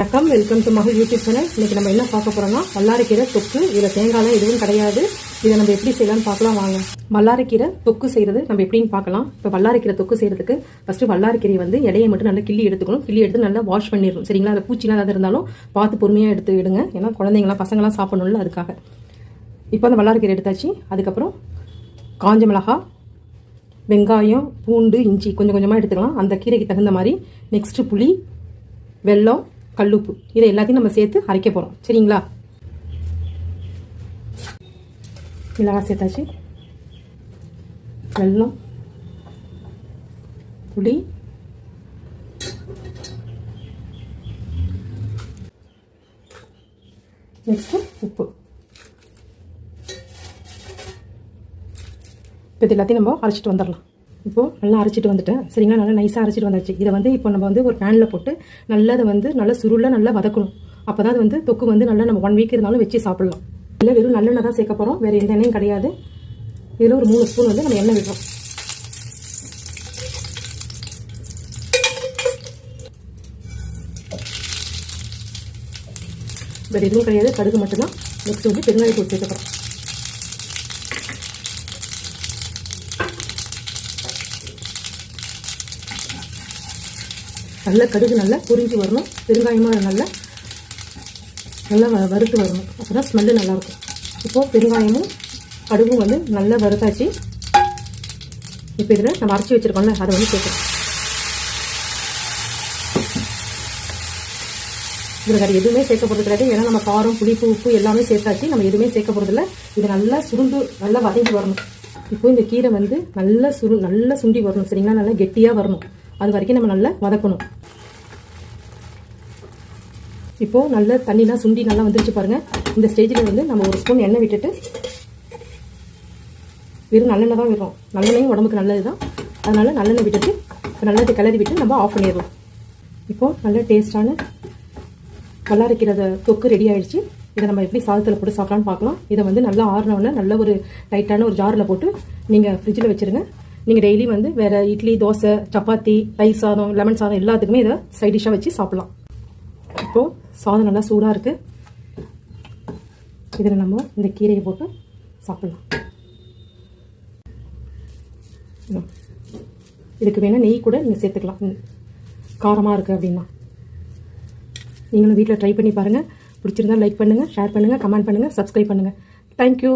வணக்கம். Welcome to மகள் YouTube channel இன்னைக்கு நம்ம என்ன பார்க்க போறோம்னா வல்லாரக்கீரை தொக்கு. இதில் தேங்காய்லாம் எதுவும் கிடையாது. இதை நம்ம எப்படி செய்யலாம்னு பார்க்கலாம் வாங்க. வல்லாரக்கீரை தொக்கு செய்யறது நம்ம எப்படின்னு பார்க்கலாம். இப்போ வல்லாரக்கீரை தொக்கு செய்யறதுக்கு ஃபர்ஸ்ட் வல்லாரக்கீரையை வந்து இலையை மட்டும் நல்லா கிள்ளி எடுத்துக்கணும். கிள்ளி எடுத்து நல்லா வாஷ் பண்ணிடணும். சரிங்களா? அதில் பூச்சிலாம் ஏதாவது இருந்தாலும் பார்த்து பொறுமையாக எடுத்து விடுங்க. ஏன்னா குழந்தைங்களாம் பசங்களாம் சாப்பிடணும்ல அதுக்காக. இப்போ அந்த வல்லாரக்கீரை எடுத்தாச்சு. அதுக்கப்புறம் காஞ்ச மிளகாய் வெங்காயம் பூண்டு இஞ்சி கொஞ்சம் கொஞ்சமாக எடுத்துக்கலாம். அந்த கீரைக்கு தகுந்த மாதிரி நெக்ஸ்ட்டு புளி வெல்லம் கல்லுப்பு. இதை எல்லாத்தையும் நம்ம சேர்த்து அரைக்க போகிறோம் சரிங்களா? மிளகாய் சேர்த்தாச்சு. வெல்லம் புளி நெக்ஸ்ட்டு உப்பு. இப்போ இது எல்லாத்தையும் நம்ம அரைச்சிட்டு வந்துடலாம். இப்போது நல்லா அரைச்சிட்டு வந்துட்டேன். சரிங்களா? நல்லா நைஸாக அரைச்சிட்டு வந்தாச்சு. இதை வந்து இப்போ நம்ம வந்து ஒரு பேனில் போட்டு நல்லா அதை வந்து நல்லா சுருளில் நல்லா வதக்கணும். அப்போ தான் அது வந்து தொக்கு வந்து நல்லா நம்ம ஒன் வீக் இருந்தாலும் வச்சு சாப்பிடலாம். இல்லை வெறும் நல்லெண்ணெய் தான் சேர்க்க போகிறோம் வேறு எந்த எண்ணெயும் கிடையாது. இதில் ஒரு மூணு ஸ்பூன் வந்து நம்ம எண்ணெய் விடுறோம். வேறு எதுவும் கிடையாது. கடுகு மட்டும்தான். நெக்ஸ்ட் வந்து பெருங்காயத்தூள் சேர்க்க போகிறோம் நல்ல கடுகு நல்லா புரிஞ்சு வரணும். பெருங்காயமாக நல்லா நல்லா வறுத்து வரணும். அப்போ தான் ஸ்மெல்லு நல்லாயிருக்கும். இப்போது பெருங்காயமும் கடுகும் வந்து நல்லா வறுத்தாச்சு. இப்போ இதில் நம்ம அரைச்சி வச்சுருக்கோம்ல அதை வந்து சேர்க்குறோம் இதில் வேறு எதுவுமே சேர்க்க போகிறது கிடையாது. ஏன்னா நம்ம காரம் புளிப்பு உப்பு எல்லாமே சேர்த்தாச்சு. நம்ம எதுவுமே சேர்க்க போகிறதில்ல இது நல்லா சுருண்டு நல்லா வதங்கி வரணும். இப்போ இந்த கீரை வந்து நல்லா சுரு நல்லா சுண்டி வரணும். சரிங்களா? நல்லா கெட்டியாக வரணும். அது வரைக்கும் நம்ம நல்லா வதக்கணும். இப்போது நல்ல தண்ணிலாம் சுண்டி நல்லா வந்துருச்சு பாருங்கள் இந்த ஸ்டேஜில் வந்து நம்ம ஒரு ஸ்பூன் எண்ணெய் விட்டுட்டு வெறும் நல்லெண்ணெய் தான் விடுறோம். நல்லெண்ணெயும் உடம்புக்கு நல்லது தான் அதனால் நல்லெண்ணெய் விட்டுட்டு நல்லது கிளறி விட்டு நம்ம ஆஃப் பண்ணிடுறோம் இப்போது நல்ல டேஸ்டான வல்லாரைக்கீரை தொக்கு ரெடி ஆயிடுச்சு. இதை நம்ம எப்படி சாதத்தில் போட்டு சாப்பிடலாம்னு பார்க்கலாம். இதை வந்து நல்லா ஆறினோடனே நல்ல ஒரு டைட்டான ஒரு ஜாரில் போட்டு நீங்கள் ஃப்ரிட்ஜில் வச்சுருங்க. நீங்கள் டெய்லி வந்து வேறு இட்லி தோசை சப்பாத்தி ரைஸ் சாதம் லெமன் சாதம் எல்லாத்துக்குமே இதை சைட் டிஷ்ஷாக வச்சு சாப்பிட்லாம். இப்போது சாதம் நல்லா சூடாக இருக்குது இதில் நம்ம இந்த கீரையை போட்டு சாப்பிட்லாம். இதுக்கு வேணால் நெய் கூட நீங்கள் சேர்த்துக்கலாம். காரமாக இருக்குது அப்படின்னா. நீங்களும் வீட்டில் ட்ரை பண்ணி பாருங்கள் பிடிச்சிருந்தா லைக் பண்ணுங்கள் ஷேர் பண்ணுங்கள் கமெண்ட் பண்ணுங்கள் சப்ஸ்கிரைப் பண்ணுங்கள் தேங்க்யூ